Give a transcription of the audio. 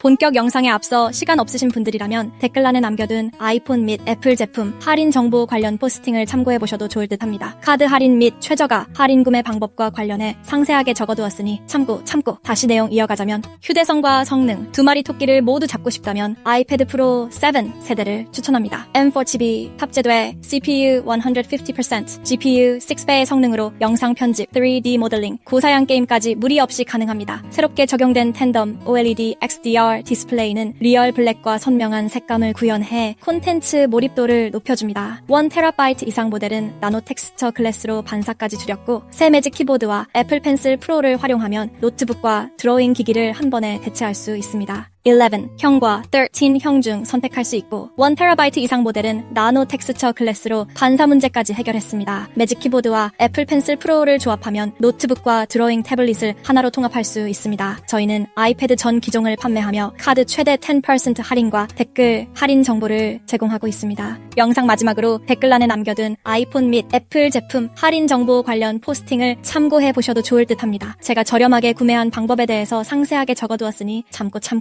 본격 영상에 앞서 시간 없으신 분들이라면 댓글란에 남겨둔 아이폰 및 애플 제품 할인 정보 관련 포스팅을 참고해 보셔도 좋을 듯 합니다. 카드 할인 및 최저가, 할인 구매 방법과 관련해 상세하게 적어두었으니 참고 참고 다시 내용 이어가자면 휴대성과 성능 두 마리 토끼를 모두 잡고 싶다면 아이패드 프로 7 세대를 추천합니다. M4 칩이 탑재돼 CPU 150%, GPU 6배의 성능으로 영상 편집, 3D 모델링, 고사양 게임까지 무리 없이 가능합니다. 새롭게 적용된 텐덤 OLED XDR 디스플레이는 리얼 블랙과 선명한 색감을 구현해 콘텐츠 몰입도를 높여줍니다. 1TB 이상 모델은 나노 텍스처 글래스로 반사까지 줄였고 새 매직 키보드와 애플 펜슬 프로를 활용하면 노트북과 드로잉 기기를 한 번에 대체할 수 있습니다. 11 형과 13 형 중 선택할 수 있고 1TB 이상 모델은 나노 텍스처 글래스로 반사 문제까지 해결했습니다. 매직 키보드와 애플 펜슬 프로를 조합하면 노트북과 드로잉 태블릿을 하나로 통합할 수 있습니다. 저희는 아이패드 전 기종을 판매하며 카드 최대 10% 할인과 댓글 할인 정보를 제공하고 있습니다. 영상 마지막으로 댓글란에 남겨둔 아이폰 및 애플 제품 할인 정보 관련 포스팅을 참고해 보셔도 좋을 듯 합니다. 제가 저렴하게 구매한 방법에 대해서 상세하게 적어두었으니 참고 참고.